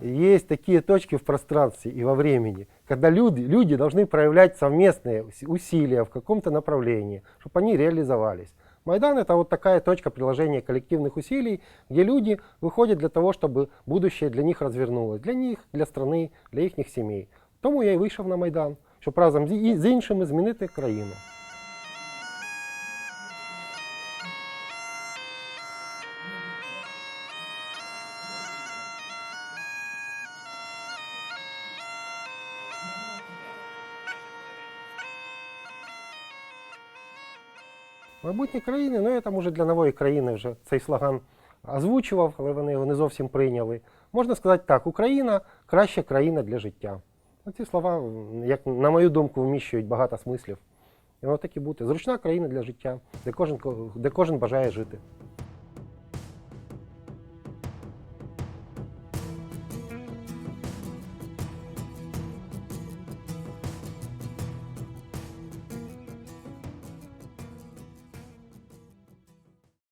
есть такие точки в пространстве и во времени, когда люди, люди должны проявлять совместные ус- усилия в каком-то направлении, чтобы они реализовались. Майдан это вот такая точка приложения коллективных усилий, где люди выходят для того, чтобы будущее для них развернулось, для них, для страны, для їхніх сімей. Тому я і вийшов на Майдан, щоб разом з, і- з іншими змінити країну. Майбутнє країни, ну я там уже для нової країни вже цей слоган озвучував, але вони його не зовсім прийняли. Можна сказати так: Україна краща країна для життя. Ці слова, як на мою думку, вміщують багато смислів. І воно так і бути. Зручна країна для життя, де кожен, де кожен бажає жити.